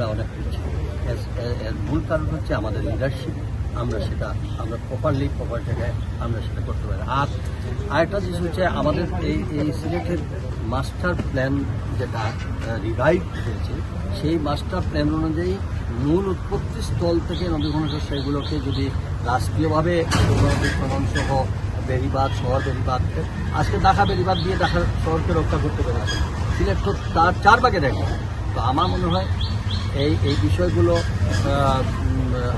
আমরা অনেক পিছিয়ে এর- মূল কারণ হচ্ছে আমাদের লিডারশিপ আমরা সেটা, আমরা প্রপারলি প্রপার জায়গায় আমরা সেটা করতে পারি। আর আরেকটা জিনিস হচ্ছে আমাদের এই এই সিলেটের মাস্টার প্ল্যান যেটা রিভাইভ হয়েছে, সেই মাস্টার প্ল্যান অনুযায়ী মূল উৎপত্তি স্থল থেকে নদী ঘনশ্বাস সেগুলোকে যদি রাষ্ট্রীয়ভাবে প্রমাণ সহ বেরিবাদ শহর বেরিবাদ আজকে ঢাকা বেরিবাদ দিয়ে দেখা শহরকে রক্ষা করতে পেরেছে। সিলেট তো তার চার ভাগে দেখে। তো আমার মনে হয় এই এই বিষয়গুলো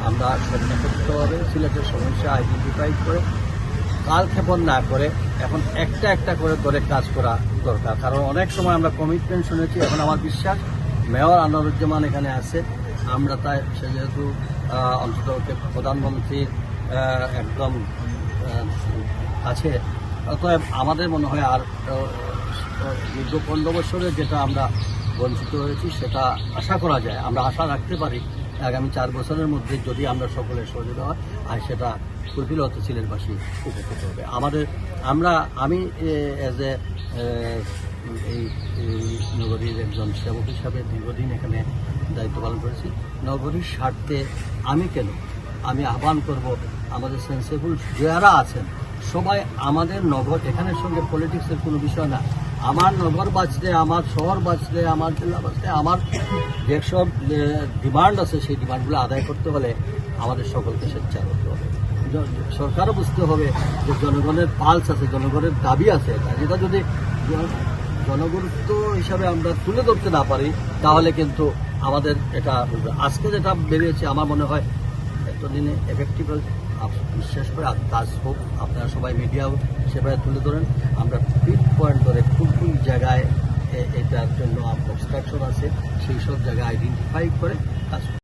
আমরা সচেতন করতে হবে, সিলেটের সমস্যা আইডেন্টিফাই করে কালক্ষেপণ না করে, এখন একটা একটা করে ধরে কাজ করা দরকার। কারণ অনেক সময় আমরা কমিটমেন্ট শুনেছি, এখন আমার বিশ্বাস, মেয়র আনোয়ারুজ্জামান এখানে আছে, আমরা তাই সে যেহেতু অন্তত ওকে প্রধানমন্ত্রীর একদম আছে, অতএব আমাদের মনে হয় আর দীর্ঘ পনেরো বছরের যেটা আমরা বঞ্চিত হয়েছি, সেটা আশা করা যায়। আমরা আশা রাখতে পারি আগামী চার বছরের মধ্যে যদি আমরা সকলের সহযোগিতা হয় আর সেটা ফুলফিল হতে সিলেটবাসী উপকৃত হবে। আমাদের, আমরা, আমি এজ এ, এই নগরীর একজন সেবক হিসাবে দীর্ঘদিন এখানে দায়িত্ব পালন করেছি। নগরীর স্বার্থে আমি কেন? আমি আহ্বান করব আমাদের সেন্সেবল যারা আছেন, সবাই আমাদের নগর, এখানের সঙ্গে পলিটিক্সের কোনো বিষয় না। আমার নগর বাঁচলে আমার শহর বাঁচলে আমার জেলা বাঁচলে আমার যেসব ডিমান্ড আছে, সেই ডিমান্ডগুলো আদায় করতে হলে আমাদের সকলকে স্বেচ্ছা করতে হবে। সরকারও বুঝতে হবে যে জনগণের পালস আছে, জনগণের দাবি আছে। যেটা যদি জন- জনগুরুত্ব হিসাবে আমরা তুলে ধরতে না পারি, তাহলে কিন্তু আমাদের এটা আজকে যেটা বেরিয়েছে, আমার মনে হয় এতদিনে এফেক্টিভ বিশ্বাস করে কাজ হোক, আপনারা সবাই মিডিয়াও সেভাবে তুলে ধরেন। আমরা পিক পয়েন্ট করে কোন কোন অবস্ট্রাকশন আছে সেই সব জায়গায় আইডেন্টিফাই করে কাজ।